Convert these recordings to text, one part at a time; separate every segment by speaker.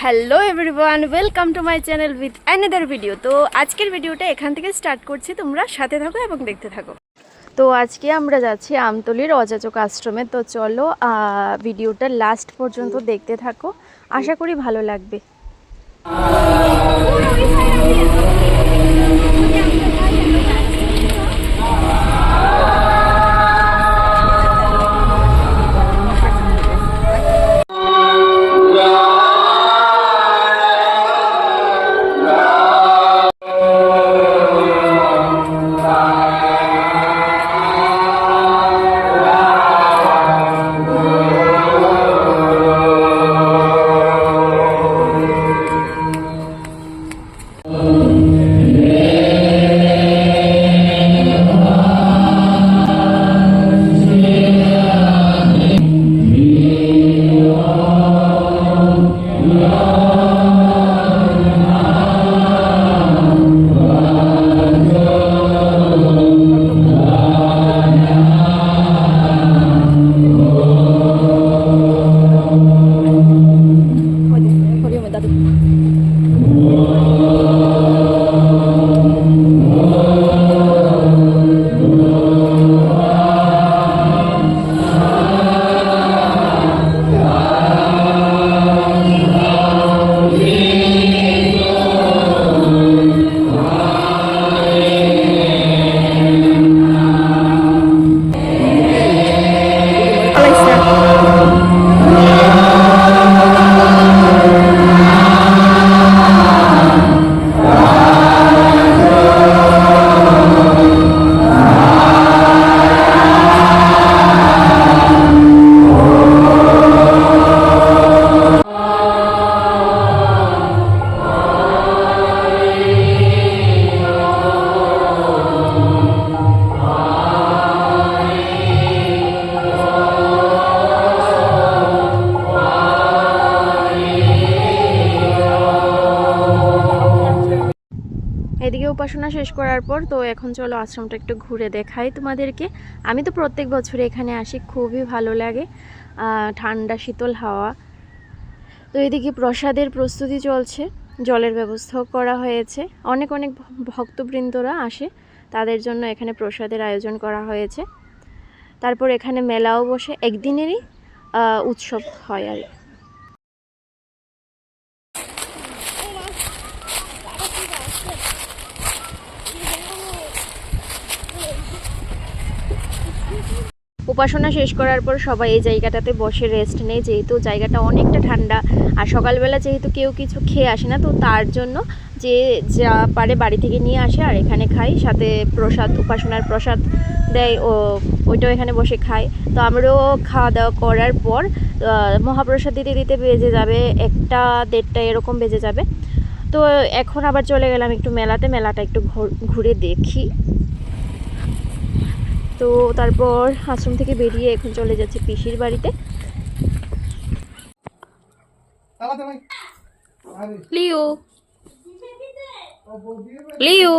Speaker 1: Hello everyone welcome to my channel with another video তো আজকের ভিডিওটা এখান থেকে স্টার্ট করছি। তোমরা সাথে থাকো এবং দেখতে থাকো। তো আজকে আমরা যাচ্ছি আমতলির অযাচক আশ্রমে। তো চলো ভিডিওটা লাস্ট পর্যন্ত দেখতে থাকো। আশা করি ভালো লাগবে। উপাসনা শেষ করার পর তো এখন চলো আশ্রমটা একটু ঘুরে দেখাই তোমাদেরকে। আমি তো প্রত্যেক বছর এখানে আসি, খুবই ভালো লাগে। ঠান্ডা, শীতল হাওয়া। তো এদিকে প্রসাদের প্রস্তুতি চলছে, জলের ব্যবস্থাও করা হয়েছে। অনেক অনেক ভক্তবৃন্দরা আসে, তাদের জন্য এখানে প্রসাদের আয়োজন করা হয়েছে। তারপর এখানে মেলাও বসে, একদিনেরই উৎসব হয় আর উপাসনা শেষ করার পর সবাই এই জায়গাটাতে বসে রেস্ট নেয়। যেহেতু জায়গাটা অনেকটা ঠান্ডা, আর সকালবেলা যেহেতু কেউ কিছু খেয়ে আসে না, তো তার জন্য যে যা পারে বাড়ি থেকে নিয়ে আসে আর এখানে খাই সাথে প্রসাদ, উপাসনার প্রসাদ দেয় ও ওইটাও এখানে বসে খায়। তো আমরাও খাওয়া দাওয়া করার পর মহাপ্রসাদ দিতে দিতে বেজে যাবে একটা দেড়টা এরকম বেজে যাবে। তো এখন আবার চলে গেলাম একটু মেলাতে। মেলাটা একটু ঘুর- দেখি। তো তারপর আশ্রম থেকে বেরিয়ে এখন চলে যাচ্ছি পিসির বাড়িতে। লিও। লিও।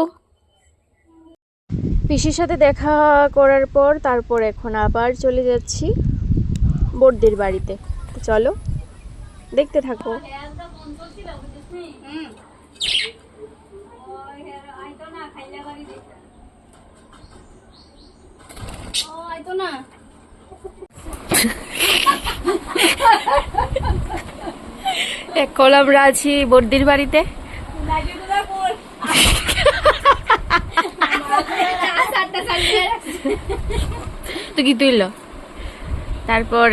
Speaker 1: পিসির সাথে দেখা করার পর তারপর এখন আবার চলে যাচ্ছি বড়দির বাড়িতে। চলো দেখতে থাকো। এখন আমরা আছি বড়দির বাড়িতে। তো কি তুইল তারপর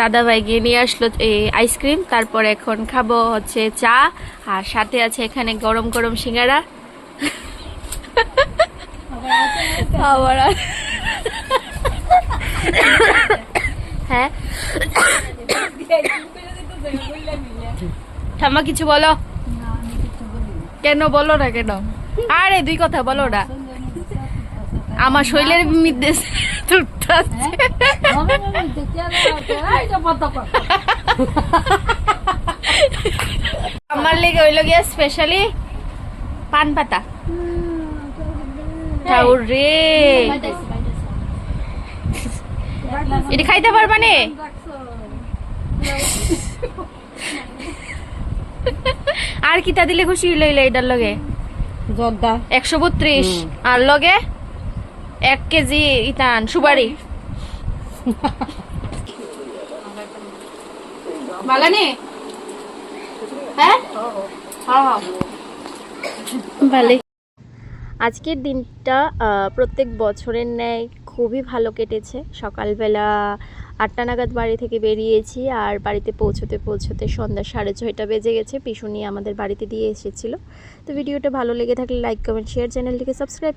Speaker 1: দাদা ভাই গিয়ে নিয়ে আসলো এই আইসক্রিম। তারপর এখন খাব হচ্ছে চা। আর সাথে আছে এখানে গরম গরম সিঙ্গারা। আবার হ্যাঁ ঠাম্মা কিছু বলো কেন বলো না কেন আরে দুই কথা বলো না আমার শৈলের আছে। আমার লেগে হইল গিয়া স্পেশালি পান পাতা ঠাউর রে এটা খাইতে পারবা নে? আর কিতা দিলে খুশি লইলে এটার লগে?
Speaker 2: জর্দা।
Speaker 1: একশো বত্রিশ। আর লগে? এক কেজি ইতান সুপারি। বালানি হ্যাঁ হ্যাঁ। ভালো। আজকের দিনটা প্রত্যেক বছরের ন্যায় খুবই ভালো কেটেছে। সকালবেলা আটটা নাগাদ বাড়ি থেকে বেরিয়েছি আর বাড়িতে পৌঁছতে পৌঁছতে সন্ধ্যা সাড়ে ছয়টা বেজে গেছে। পিছু নিয়ে আমাদের বাড়িতে দিয়ে এসেছিল। তো ভিডিওটা ভালো লেগে থাকলে লাইক কমেন্ট শেয়ার চ্যানেলটিকে সাবস্ক্রাইব